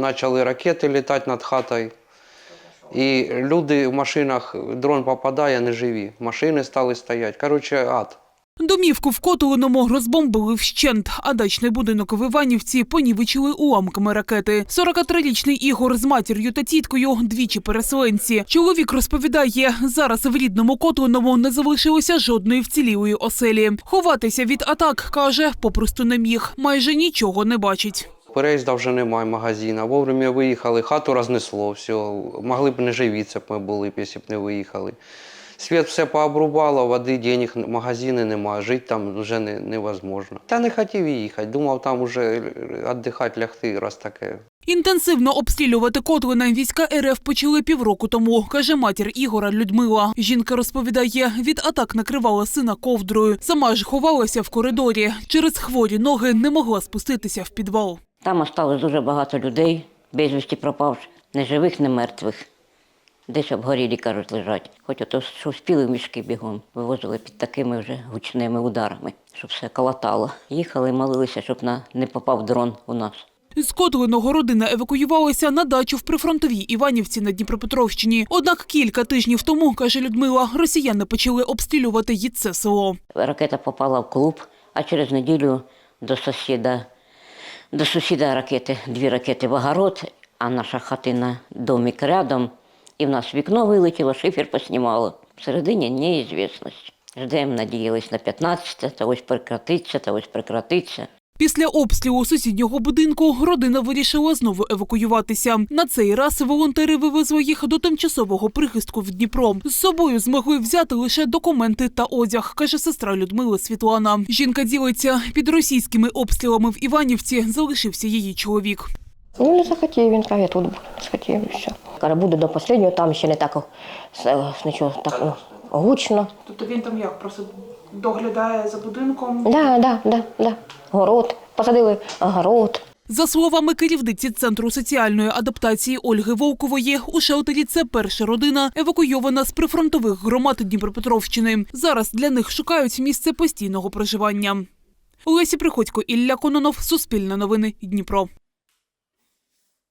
Почали ракети літати над хатою. І люди в машинах, дрон попадає, не живі. Машини стали стояти. Коротше, ад. Домівку в Котовиному розбомбили вщент, а дачний будинок в Іванівці понівечили уламками ракети. 43-річний Ігор з матір'ю та тіткою двічі переселенці. Чоловік розповідає, зараз в рідному Котовиному не залишилося жодної вцілілої оселі. Ховатися від атак, каже, попросту не міг. Майже нічого не бачить. Переїзда вже немає магазина. Вовремя виїхали, хату рознесло, все. Могли б не живіться б ми були якщо б не виїхали. Світ все пообрубало, води, денег, магазини немає, жити там вже не, невозможно. Та не хотів їхати, думав там вже віддихати, лягти, раз таке. Інтенсивно обстрілювати Котлина війська РФ почали півроку тому, каже матір Ігора Людмила. Жінка розповідає, від атак накривала сина ковдрою. Сама ж ховалася в коридорі. Через хворі ноги не могла спуститися в підвал. Там осталось дуже багато людей, безвісті пропавших, не живих, не мертвих. Десь обгорілі, кажуть, лежать. Хоч ото що вспіли в мішки бігом, вивозили під такими вже гучними ударами, щоб все колотало. Їхали, молилися, щоб на, не попав дрон у нас. З Котлиного родина евакуювалася на дачу в прифронтовій Іванівці на Дніпропетровщині. Однак кілька тижнів тому, каже Людмила, росіяни почали обстрілювати й це село. Ракета попала в клуб, а через неділю до сусіда, до сусіда ракети, дві ракети в огород, а наша хатина домик рядом, і в нас вікно вилетіло, шифер поснімало. Всередині неізвісність. Ждемо, надіялись на 15, та ось прекратиться, та ось прекратиться. Після обстрілу сусіднього будинку родина вирішила знову евакуюватися. На цей раз волонтери вивезли їх до тимчасового прихистку в Дніпро. З собою змогли взяти лише документи та одяг, каже сестра Людмили Світлана. Жінка ділиться під російськими обстрілами в Іванівці. Залишився її чоловік. Ну, не захотів, він каже, я тут буду, схотів і все. Каже, буде до останнього, там ще не так, нічого, так ну, гучно. Тобто він там як просто доглядає за будинком. Да, да, да, да. Город, посадили огород. За словами керівниці центру соціальної адаптації Ольги Вовкової, у шелтері це перша родина, евакуйована з прифронтових громад Дніпропетровщини. Зараз для них шукають місце постійного проживання. Олесі Приходько, Ілля Кононов, Суспільне новини, Дніпро.